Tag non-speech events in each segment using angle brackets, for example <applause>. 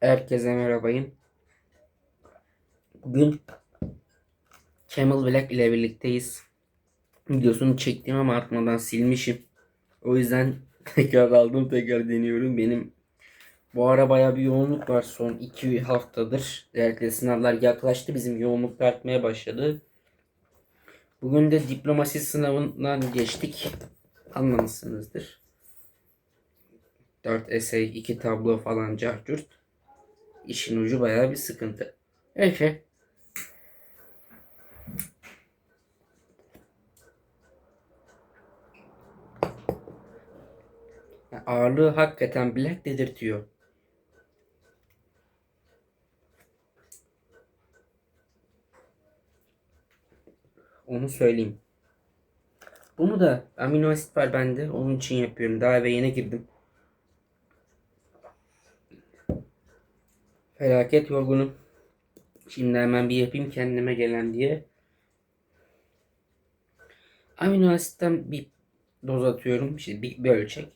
Herkese merhabayım. Bugün Camel Black ile birlikteyiz. Videosunu çektim ama atmadan silmişim. O yüzden <laughs> tekrar aldım tekrar deniyorum. Benim bu ara baya bir yoğunluk var son 2 haftadır. Özellikle sınavlar yaklaştı. Bizim yoğunluk artmaya başladı. Bugün de diplomasi sınavından geçtik. Anlamışsınızdır. 4 essay, 2 tablo falan carcurt. İşin ucu bayağı bir sıkıntı. Neyse. Ağırlığı hakikaten black dedirtiyor. Onu söyleyeyim. Bunu da amino asit var bende. Onun için yapıyorum. Daha eve yeni girdim. Felaket yorgunum. Şimdi hemen bir yapayım kendime gelen diye. Amino asitten bir doz atıyorum. İşte bir, bir ölçek.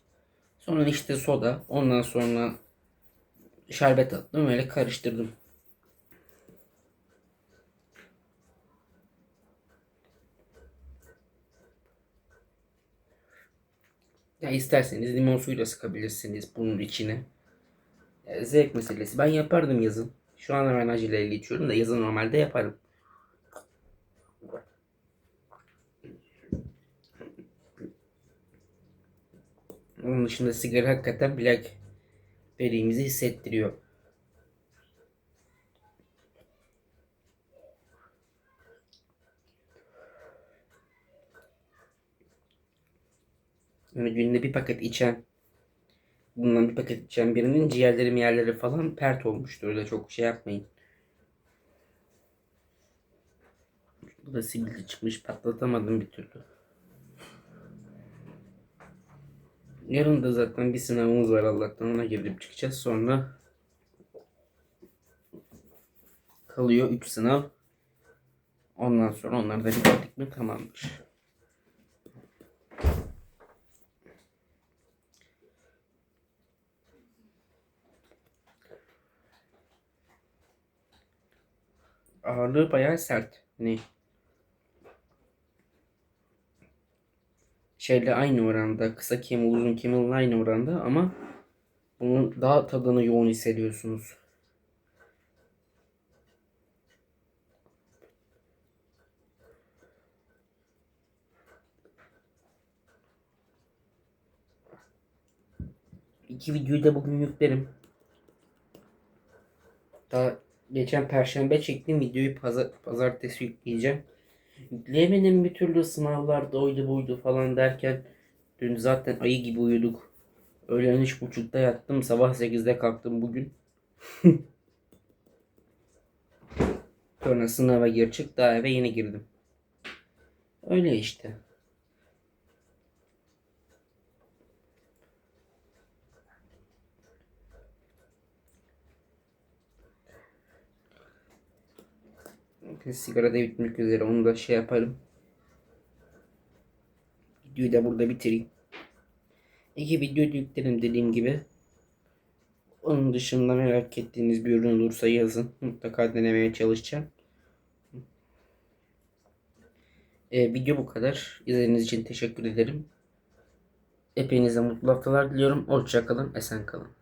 Sonra işte soda. Ondan sonra şerbet attım. Öyle karıştırdım. Ya isterseniz limon suyuyla sıkabilirsiniz bunun içine. Ya zevk meselesi. Ben yapardım yazın. Şu an hemen aceleyle içiyorum da yazın normalde yaparım. Onun dışında sigara hakikaten bilek veriğimizi hissettiriyor. Yani günde bir paket içen bundan bir paket içen birinin ciğerleri miyerleri falan pert olmuştu. Öyle çok şey yapmayın. Bu da sivilce çıkmış patlatamadım bir türlü. Yarın da zaten bir sınavımız var Allah'tan ona girip çıkacağız. Sonra kalıyor 3 sınav. Ondan sonra onları da bitirdik mi tamamdır. Ağırlığı bayağı sert. Hani şeyle aynı oranda. Kısa kemil, uzun kemil aynı oranda ama bunun daha tadını yoğun hissediyorsunuz. İki videoyu da bugün yüklerim. Daha geçen perşembe çektiğim videoyu pazar, pazartesi yükleyeceğim. Yükleyemedim bir türlü sınavlarda oydu buydu falan derken dün zaten ayı gibi uyuduk. Öğlen üç buçukta yattım sabah sekizde kalktım bugün. <laughs> Sonra sınava gir çık daha eve yeni girdim. Öyle işte. Sigara da bitmek üzere. Onu da şey yaparım. Videoyu da burada bitireyim. İki video yüklerim dediğim gibi. Onun dışında merak ettiğiniz bir ürün olursa yazın. Mutlaka denemeye çalışacağım. Ee, video bu kadar. İzlediğiniz için teşekkür ederim. Hepinize mutlu haftalar diliyorum. Hoşçakalın. Esen kalın.